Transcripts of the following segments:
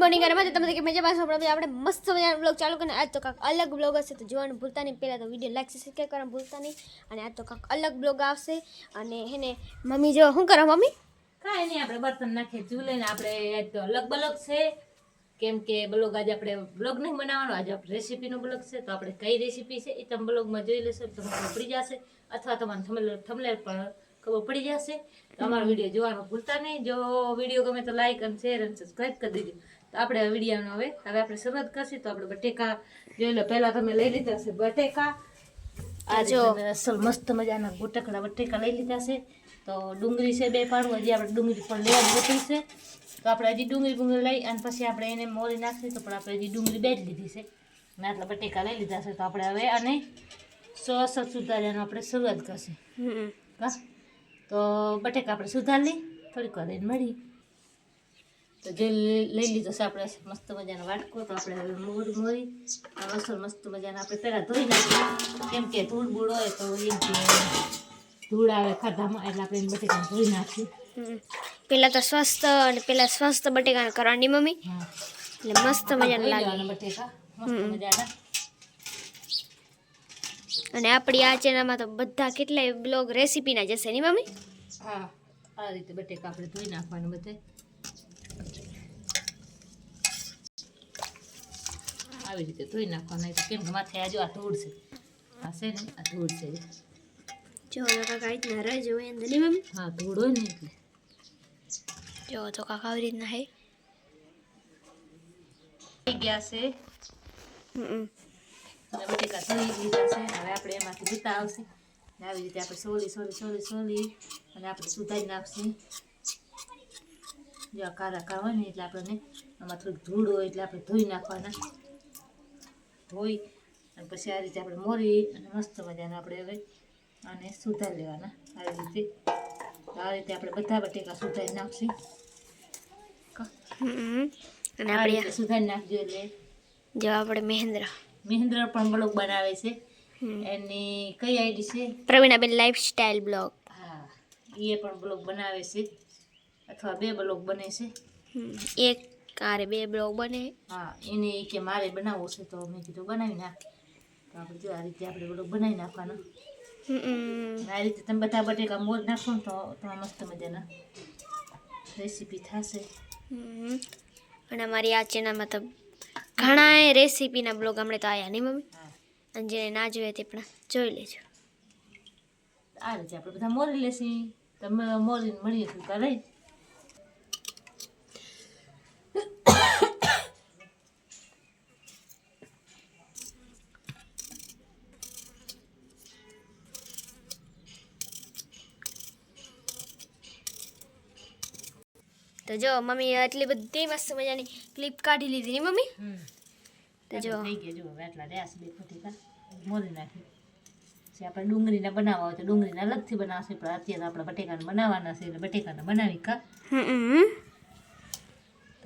Morning અને મજા તમે કે મજા પાછો આપણે આપણે મસ્ત મજાનો બ્લોગ ચાલુ કરીને આજ તો કાંક અલગ બ્લોગ હશે. તો જોવાનું ભૂલતા નહીં. પહેલાં તો વીડિયો લાઈક સબસ્ક્રાઈબ કરવાનું ભૂલતા નહીં. અને આજ તો કાંક અલગ બ્લોગ આવશે. અને હેને મમ્મી જો શું કરો મમ્મી? કાંઈ નહીં આપણે બર્તન નાખીએ ચૂલે ને આપણે આજ તો અલગ બ્લોગ છે. કેમ કે બ્લોગ આજે આપણે બ્લોગ નહીં બનાવવાનો આજે આપણે રેસીપીનો બ્લોગ છે. તો આપણે કઈ રેસીપી છે એ તમે બ્લોગમાં જોઈ લેશો તમને ખબર પડી જશે. અથવા તમારે થમલે થમલેલ પણ ખબર પડી જશે. તો અમારો વીડિયો જોવાનું ભૂલતા નહીં. જો વીડિયો ગમે તો લાઈક અને શેર અને સબસ્ક્રાઈબ કરી દેજો. તો આપણે આ હવે હવે આપણે શરૂઆત કરશું. તો આપણે બટેકા જોઈ લો પહેલાં તમે લઈ લીધા છે બટેકા. આ જો. અસલ મસ્ત મજાના ગોટકડા બટેકા લઈ લીધા છે. તો ડુંગળી છે બે પાડું હજી આપણે ડુંગળી પણ લેવા બચી છે. તો આપણે હજી ડુંગળી ડુંગળી લઈ અને પછી આપણે એને મોરી નાખીએ તો પણ આપણે હજી ડુંગળી બે જ લીધી છે. અને આટલા બટેકા લઈ લીધા છે. તો આપણે હવે અને સોસ સુધારવાનું આપણે શરૂઆત કરશે. તો બટેકા આપણે સુધાર લઈ થોડીક વાર મળી. તો જે લઈ લીધો છે આપણે મસ્ત મજાનો વાટકો તો આપણે હવે મોર મોરી આ અસલ મસ્ત મજાના આપણે પહેલાં ધોઈ નાખીએ. કેમ કે ધૂળ બૂળ હોય તો એ ધૂળ આવે ખાધામાં એટલે આપણે એને બટેકા ધોઈ નાખીએ. પહેલાં તો સ્વસ્થ અને પહેલાં સ્વસ્થ બટેકા કરવાની મમ્મી. એટલે મસ્ત મજાના લાગે. બટેકા મસ્ત મજાના. અને આપણી આ ચેનલમાં તો બધા કેટલાય બ્લોગ રેસીપીના જશે ની મમ્મી? હા આ રીતે બટેકા આપણે ધોઈ નાખવાનું બધે. આવી રીતે ધોઈ નાખવાના. કેમ કે માથે આજુ આ ધૂળ છે. આ છે ને આ ધૂળ છે. જો કાકા રીતના રહે જો અંદર. મમ્મી. હા ધૂળ હોય ને એટલે. જો તો કાકા આવી રીતના હે. થઈ ગયા છે. બટેકા ધોઈ લીધા છે. હવે આપણે એમાંથી ભૂતા આવશે. આવી રીતે આપણે સોલી સોલી સોલી સોલી અને આપણે સુધારી નાખશું. જો કારા કા હોય ને એટલે આપણને આમાં થોડીક ધૂળ હોય એટલે આપણે ધોઈ નાખવાના. ધોઈ અને પછી આ રીતે આપણે મોરી અને મસ્ત મજાના આપણે હવે અને સુધારી લેવાના. આવી રીતે આ રીતે આપણે બધા બટેકા સુધારી નાખશું. અને આપણે સુધારી નાખજો એટલે જો આપણે મહેન્દ્ર. મહેન્દ્ર પણ બ્લોગ બનાવે છે. એની કઈ આઈડી છે? Pravinaben lifestyle blog. હા એ પણ બ્લોગ બનાવે છે. અથવા બે બ્લોગ બને છે. એક કારે બે બ્લોગ બને. હા એને એ કે મારે બનાવવો છે તો મેં કીધું બનાવી નાખ તો આપણે જો આ રીતે આપણે બ્લોગ બનાવી નાખવાનો. આ રીતે તમે બધા બટેકા મોજ નાખો ને તો તમારે મસ્ત મજાના રેસીપી થશે. હમ. અને અમારી આ ચેનલમાં તો ઘણા રેસીપીના બ્લોગ હમણાં તો આવ્યા નહીં મમ્મી? અને જેને ના જોઈએ તે પણ જોઈ લેજો. આ રીતે આપણે બધા મોરી લેશી. તમે મોરીને મળીએ તો કરે તો જો મમ્મી એટલી બધી મસ્ત મજાની ક્લિપ કાઢી લીધી ની મમ્મી? તો જો. થઈ ગયા જો એટલા આટલા બે ફૂટી બટેકા મોરી નાખી. પછી આપણે ડુંગળીના બનાવવા હોય તો ડુંગળીના અલગથી બનાવશે પણ અત્યારે આપણે બટેકાને બનાવવાના છે એટલે બટેકાને બનાવી કા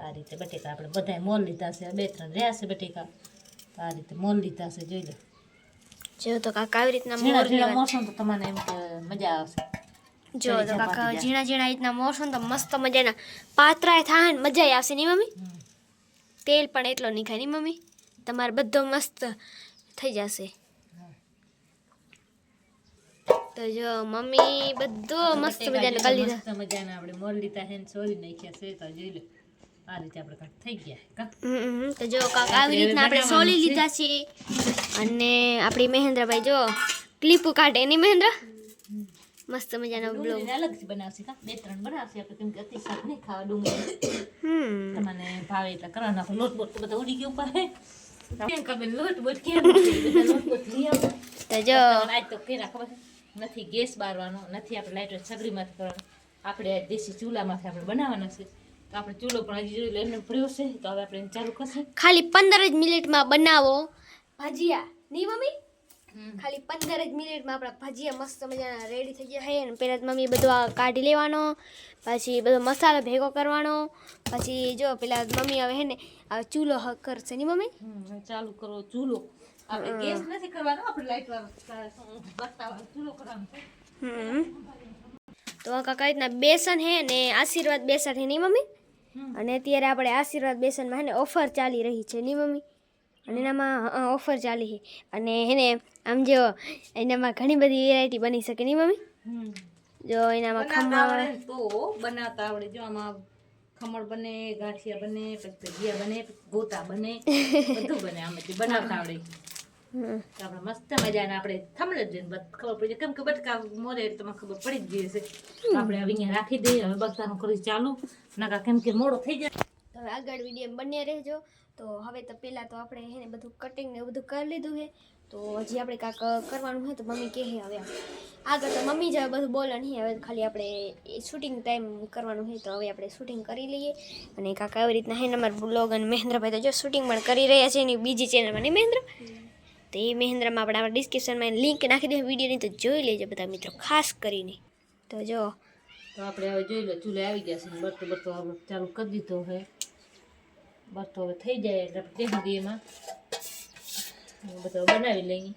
આ રીતે બટેકા આપણે બધાએ મોલ લીધા છે બે ત્રણ રહ્યા છે બટેકા. આ રીતે મોલ લીધા છે જોઈ લો. જો તો કાકા આવી રીતના મોર મોસમ તો તમને એમ મજા આવશે. જો તો કાકા ઝીણા ઝીણા રીતના મોરશો ને તો મસ્ત મજાના પાતરાય થાય ને મજા આવશે નહીં મમ્મી? તેલ પણ એટલો નહીં ખાય નહીં મમ્મી? તમારે બધો મસ્ત થઈ જશે. તો જો મમ્મી બધો મસ્ત મજાનો કરી મસ્ત મજાના આપણે મોર લીધા છે ને સોરી નાખ્યા છે તો જોઈ લો. આ રીતે આપણે કાક થઈ ગયા તો જો કાક આવી રીતના આપણે સોલી લીધા છે અને આપણી મહેન્દ્રભાઈ જો ક્લિપ કાઢે નહીં મહેન્દ્ર? મસ્ત મજાનો બ્લોગ. અલગથી બનાવશે કા? બે ત્રણ બનાવશે આપણે. કેમ કે અતિ શાક નહીં ખાવા ડુંગળી. હમ. તમને ભાવે એટલે કરવાના લોટ બોટ બધા ઉડી ગયું ખબર? લોટ બોટ કેમ લોટ બોટ લઈ આવો. તો જો. આજ તો કે ખબર? નથી ગેસ બારવાનો નથી આપણે લાઇટર સગડીમાંથી કરવાનો. આપણે દેશી ચૂલામાંથી આપણે બનાવવાના છે. તો આપણે ચૂલો પણ હજી લઈને પડ્યો છે. તો હવે આપણે ચાલુ કરશે. ખાલી પંદર જ મિનિટમાં બનાવો. ભજીયા. નહીં મમ્મી? ખાલી પંદર જ મિનિટમાં આપણા ભજીયા મસ્ત મજાના રેડી થઈ ગયા છે અને પહેલાં મમ્મી બધું આ કાઢી લેવાનો પછી બધો મસાલો ભેગો કરવાનો પછી જો પેલા મમ્મી હવે હે ને ચૂલો કરશે નહીં મમ્મી? ચાલુ કરો ચૂલો. આપણે ગેસ નથી કરવાનો આપણે લાઇટ વાળો ચૂલો કરવાનો. હમ. તો આ કાકા રીતના બેસન હે ને આશીર્વાદ બેસન હે નહીં મમ્મી? અને અત્યારે આપણે આશીર્વાદ બેસનમાં હે ને ઓફર ચાલી રહી છે ની મમ્મી? અને એનામાં ઓફર ચાલી છે. અને એને આમ જો એનામાં ઘણી બધી વેરાયટી બની શકે નહીં મમ્મી? જો એનામાં ખમણ. તો બનાવતા આવડે. જો આમાં ખમણ બને ગાંઠિયા બને પછી ભજીયા બને ગોટા બને બધું બને આમાંથી બનાવતા આવડે. હમ. તો આપણે મસ્ત મજાના આપણે થમણે જ જઈને ખબર પડી જાય. કેમ કે બટકા મોરે એટલે તમને ખબર પડી જ ગઈ હશે. આપણે હવે અહીંયા રાખી દઈએ. હવે બધાનું કરી ચાલુ. નાકા કેમ કે મોડો થઈ જાય. હવે આગળ વીડિયો બન્યા રહેજો. તો હવે તો પહેલાં તો આપણે એને બધું કટિંગ ને બધું કરી લીધું છે. તો હજી આપણે કાંક કરવાનું હોય તો મમ્મી કહે હવે આગળ તો મમ્મી જ હવે બધું બોલે નહીં હવે ખાલી આપણે શૂટિંગ ટાઈમ કરવાનું હોય તો હવે આપણે શૂટિંગ કરી લઈએ. અને કાંક આવી રીતના હે નંબર બ્લોગ અને મહેન્દ્રભાઈ તો જો શૂટિંગ પણ કરી રહ્યા છે એની બીજી ચેનલમાં નહીં મહેન્દ્ર? તો એ મહેન્દ્રમાં આપણે આપણા ડિસ્ક્રિપ્શનમાં લિંક નાખી દઈએ વિડીયોની તો જોઈ લેજો બધા મિત્રો, ખાસ કરીને. તો જો. તો આપણે હવે જોઈ લો, ચૂલે આવી ગયા છે બરતું બરતું ચાલુ કરી દીધો છે બરતો હવે થઈ જાય એટલે આપણે તેની દઈએ એમાં. અને બધો બનાવી લઈએ.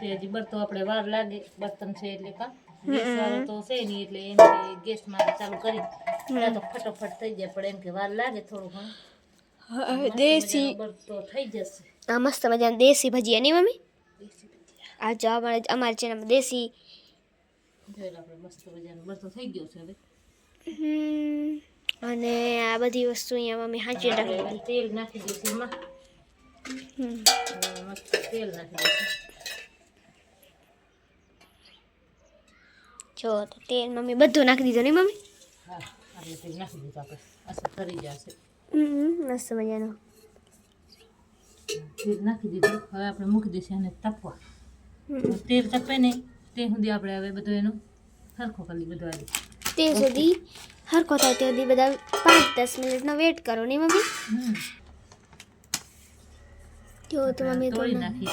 તે હજી બરતો આપણે વાર લાગે બર્તન છે એટલે કા. ગેસ વાળો તો છે નહીં એટલે એમ કે ગેસમાં ચાલુ કરી. ત્યાં તો ફટોફટ થઈ જાય પણ એમ કે વાર લાગે થોડું ઘણું. દેશી. બરતો થઈ જશે. આ મસ્ત મજાના દેશી ભજીયા નહીં મમ્મી? દેશી ભજીયા. આ જો અમારે અમારી ચેનલમાં દેશી. જોઈ લો આપણે મસ્ત મજાનો બરતો થઈ ગયો છે હવે. હમ, અને આ બધી વસ્તુ અહીંયા મમ્મી હાંચી રાખી તેલ નાખી દીધું એમાં. તેલ નાખી દીધું જો તો તેલ મમ્મી બધું નાખી દીધું નહીં મમ્મી? હા આપણે તેલ નાખી દીધું આપણે અસર કરી જશે મસ્ત મજાનું. તેલ નાખી દીધું હવે આપણે મૂકી દઈશું અને તપવા. તેલ તપે ને તે સુધી આપણે હવે બધું એનું સરખો કરી બધું આવી. તે સુધી હરખો થાય તે સુધી બધા પાંચ દસ મિનિટનો વેટ કરો નહીં મમ્મી? જો તો મમ્મી તો નાખી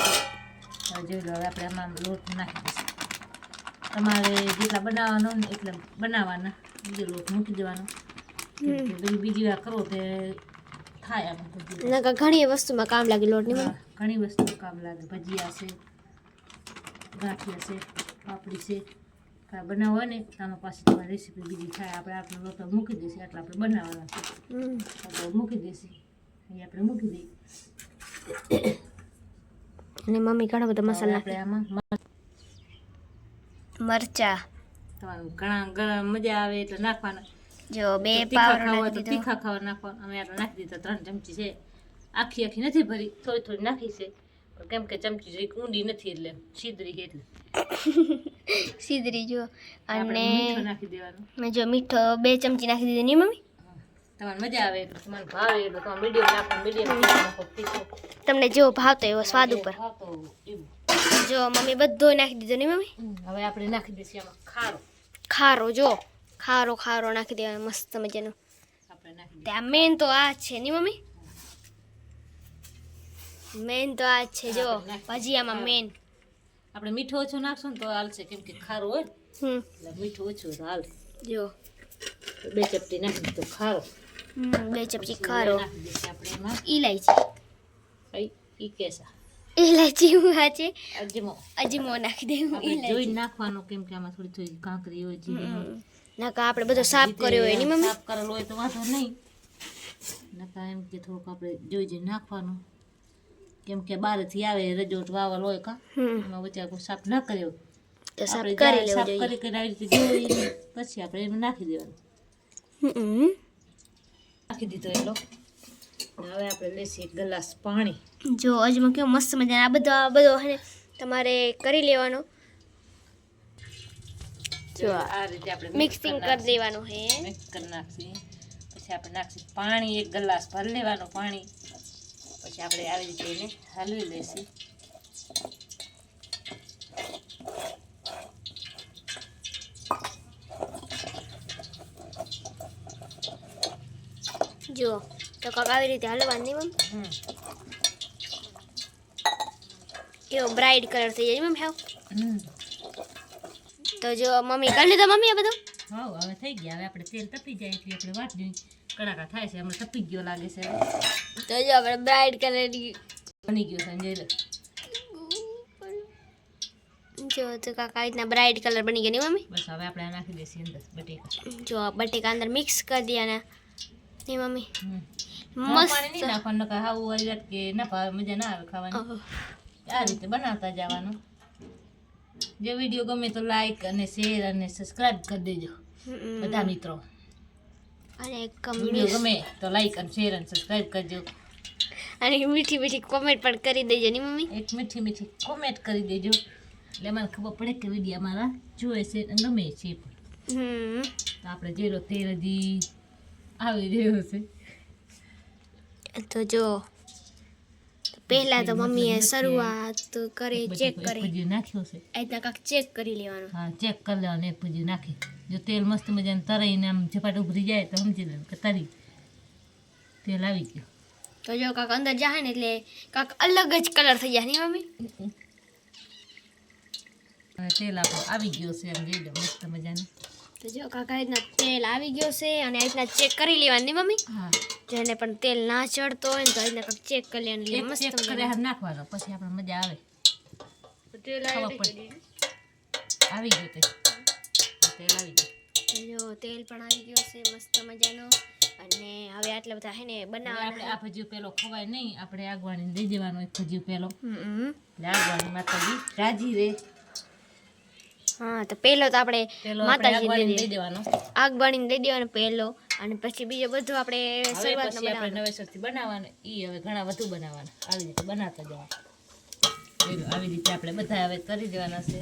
જોઈ લો આપણે આમાં લોટ નાખી દઈશું. તમારે જેટલા બનાવવાનો ને એટલે બનાવવાના. બીજો લોટ મૂકી દેવાનો. બીજી વાર કરો તે થાય આમ નકર ઘણી વસ્તુમાં કામ લાગે લોટ નહીં ઘણી વસ્તુ કામ લાગે. ભજીયા છે ગાંઠિયા છે પાપડી છે. કાંઈ બનાવવા હોય ને આમાં પાછી તમારી રેસીપી બીજી થાય. આપણે આપણે લોટ મૂકી દઈશું એટલે આપણે બનાવવાના છે. આપણે મૂકી દઈશું. અહીં આપણે મૂકી દઈએ. અને મમ્મી ઘણા બધા મસાલા આપણે આમાં મરચા. ઘણા ઘણા મજા આવે એટલે નાખવાના. જો બે તીખા પાવડર હોય તો તીખા ખાવા નાખવાના. અમે આપણે નાખી દીધા ત્રણ ચમચી છે. આખી આખી નથી ભરી થોડી થોડી નાખી છે. કેમ કે ચમચી જોઈ ઊંડી નથી એટલે સીધરી એટલે. સીધરી જો. અને મેં જો મીઠો બે ચમચી નાખી દીધો. નહીં મમ્મી? તમારે મજા આવે એટલે. ભાવે એટલે. તમે મીડિયમ નાખો મીડિયમ નાખો તમને જેવો ભાવતો એવો સ્વાદ ઉપર. જો મમ્મી બધો નાખી દીધો નહીં મમ્મી? હવે આપણે નાખી દઈશું એમાં ખારો. ખારો જો. ખારો ખારો નાખી દેવાનો મસ્ત મજાનો. ત્યાં મેન તો આ છે નહીં મમ્મી? મેન તો આ જ છે જો. ભજીયામાં મેન આપણે મીઠું ઓછું નાખશું ને તો હાલશે કેમ કે ખારો હોય એટલે મીઠું ઓછું તો હાલ જો. બે ચપટી નાખી તો ખારો. હમ, બે ચપટી ખારો. આપણે એમાં. ઈલાયચી. ઈ કેસા? ઈલાયચી હું હાચે અજમો. અજમો નાખી દેવું આપણે ઇલાયચી જોઈ નાખવાનું કેમ કે આમાં થોડી થોડી કાંકરી હોય છે હોય. નાકા આપણે બધો સાફ કર્યો હોયની મમ્મી? સાફ કરેલો હોય તો વાંધો નહીં. નકા એમ કે થોડુંક આપણે જોઈ જોઈ નાખવાનું. કેમ કે બહારથી આવે રજોટ વાવલ હોય કા. એમાં વચ્ચે સાફ ના કર્યો. સાફ કરી લેવું સાફ કરી આવી રીતે જોઈ પછી આપણે એમાં નાખી દેવાનું. નાખી દીધો એટલો હવે આપણે લેશું એક ગ્લાસ પાણી. જો અજમાં કેવો મસ્ત મજાના આ બધો આ બધો હે તમારે કરી લેવાનો. જો આ રીતે આપણે મિક્સિંગ કરી દેવાનું હે. મિક્સ કરી પછી આપણે નાખશું પાણી એક ગ્લાસ ભરી લેવાનું પાણી. પછી આપણે આવી રીતે એને હલવી લઈશું જો તો કાક આવી રીતે હલવાનું મમ એવો બ્રાઇટ કલર થઈ જાય મમ હેવ. તો જો મમ્મી કરી લીધો મમ્મી આ બધું? હા હવે થઈ ગયા. હવે આપણે તેલ તપી જાય એટલે આપણે વાત જોઈ કડાકા થાય છે. હમણાં તપી ગયો લાગે છે તો જો આપણે બ્રાઇટ કલર બની ગયો છે જોઈ લો. જો તો કાકા આવી રીતના બ્રાઇટ કલર બની ગયો ને મમ્મી? બસ હવે આપણે આ નાખી દઈશું અંદર બટેકા. જો આ બટેકા અંદર મિક્સ કરી દે અને એ મમ્મી? મસ્ત. નાખવાનું નકર હાવ વાત કે ના ભાવે મજા ના આવે ખાવાની. આ રીતે બનાવતા જવાનું. જો વીડિયો ગમે તો લાઈક અને શેર અને સબસ્ક્રાઇબ કરી દેજો. બધા મિત્રો. અને વીડિયો ગમે તો લાઈક અને શેર અને સબસ્ક્રાઇબ કરજો. અને મીઠી મીઠી કોમેન્ટ પણ કરી દેજો ની મમ્મી? એક મીઠી મીઠી કોમેન્ટ કરી દેજો. એટલે મને ખબર પડે કે વીડિયો અમારા જોવે છે અને ગમે છે હમ. તો આપણે જેલો તેર હજી આવી રહ્યો છે. તો જો પહેલા તો મમ્મીએ શરૂઆત કરે ચેક કરી. નાખ્યો છે આ રીતના કાંક ચેક કરી લેવાનું. હા ચેક કરી લેવાનું એક ભજીયું નાખી. જો તેલ મસ્ત મજાને તરાઈને આમ ઝપાટ ઉભરી જાય તો સમજી લેવાનું કે તરી તેલ આવી ગયું. તો જો કાંક અંદર જાય ને એટલે કાંક અલગ જ કલર થઈ જાય ની મમ્મી? અને તેલ આપણું આવી ગયો છે એમ જોઈ લો મસ્ત મજાનું. તો જો કાકા રીતના તેલ આવી ગયો છે અને આ રીતના ચેક કરી લેવાની મમ્મી? હા. જેને પણ તેલ ના ચડતો હોય ને તો એને ચેક કરી લેવાનું એટલે મસ્ત નાખવાનો પછી આપણે મજા આવે. તેલ આવી. ગયું. તેલ. આવી ગયું. જો તેલ પણ આવી ગયો છે મસ્ત મજાનો. અને હવે આટલા બધા હે ને બનાવવા આપણે આ ભજીયું પેલો ખવાય નહીં આપણે આગવાણી દઈ દેવાનો એક ભજીયું પેલો. આગવાણી માતાજી રાજી રે. હા તો પહેલો તો આપણે માતાજી દઈ દેવાનો. આગવાની દઈ દેવાનો પહેલો અને પછી બીજો બધું આપણે શરૂઆતમાં આપણે નવેસરથી બનાવવાના. ઈ હવે ઘણા વધુ બનાવવાના. આવી રીતે બનાવતા જવાનું. આવી રીતે આપણે બધા હવે કરી દેવાના છે.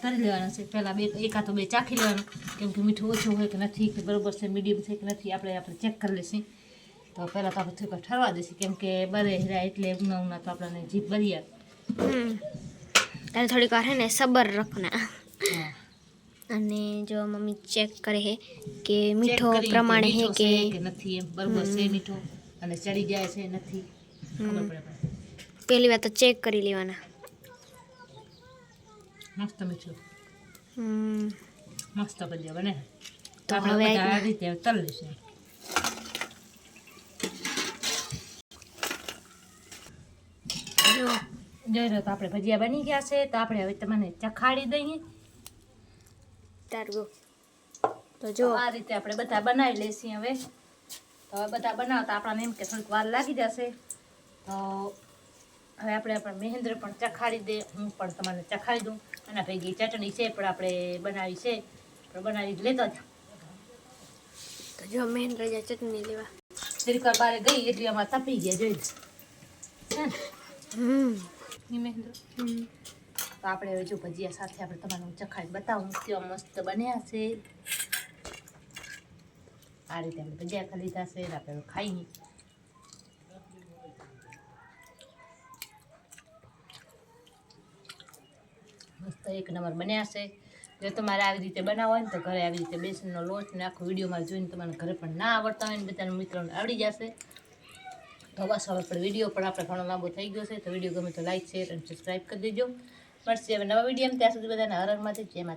કરી લેવાના છે. પહેલાં બે એકા તો બે ચાખી લેવાનું. કેમ કે મીઠું ઓછું હોય કે નથી કે બરોબર છે મીડિયમ છે કે નથી આપણે આપણે ચેક કરી લઈશું. તો પહેલાં તો આપણે થોડીક ઠરવા દઈશું. કેમ કે બરે હીરા એટલે ઉના ઉના તો આપણને જીભ ભરી આવે તારે થોડીક વાર હે ને સબર રખના અને જો મમ્મી ચેક કરે હે કે મીઠો પ્રમાણે હે કે છે નથી એમ. બરોબર છે મીઠો? અને ચડી જાય છે નથી. પહેલી વાર તો ચેક કરી લેવાના. મસ્ત મીઠું. હમ. મસ્ત બન્યો બને? તો હવે આ રીતે તલ લઈશું જોઈ તો આપણે ભજીયા બની ગયા છે તો આપણે હવે તમને ચખાડી દઈએ. તારું તો જો. આ રીતે આપણે બધા બનાવી લઈશું હવે. તો હવે બધા બનાવતા આપણને એમ કે થોડીક વાર લાગી જશે. તો હવે આપણે આપણે મહેન્દ્ર પણ ચખાડી દે. હું પણ તમને ચખાડી દઉં. અને ભેગી ચટણી છે પણ આપણે બનાવી છે. પણ બનાવી જ લેતો જ. તો જો મહેન્દ્ર જા ચટણી લેવા. વાર બારે ગઈ એટલે આમાં તપી ગયા જોઈ હમ. તો આપણે હવે જો ભજીયા સાથે આપણે તમારું ચખાઈ બતાવું કેવા મસ્ત બન્યા છે. આ રીતે આપણે ભજીયા ખાલી થશે આપણે ખાઈ મસ્ત એક નંબર બન્યા છે. જો તમારે આવી રીતે બનાવો હોય ને તો ઘરે આવી રીતે બેસનનો લોટ ને આખો વિડીયોમાં જોઈને તમારે ઘરે પણ ના આવડતા હોય ને બધાના મિત્રોને આવડી જશે. તો બસ, હવે આપણે વીડિયો પણ આપણે ઘણો લાંબો થઈ ગયો છે, તો વીડિયો ગમે તો લાઈક શેર અને સબસ્ક્રાઈબ કરી દેજો. મળશે હવે નવા વીડિયો ત્યાં સુધી બધાને હરરમાંથી માતા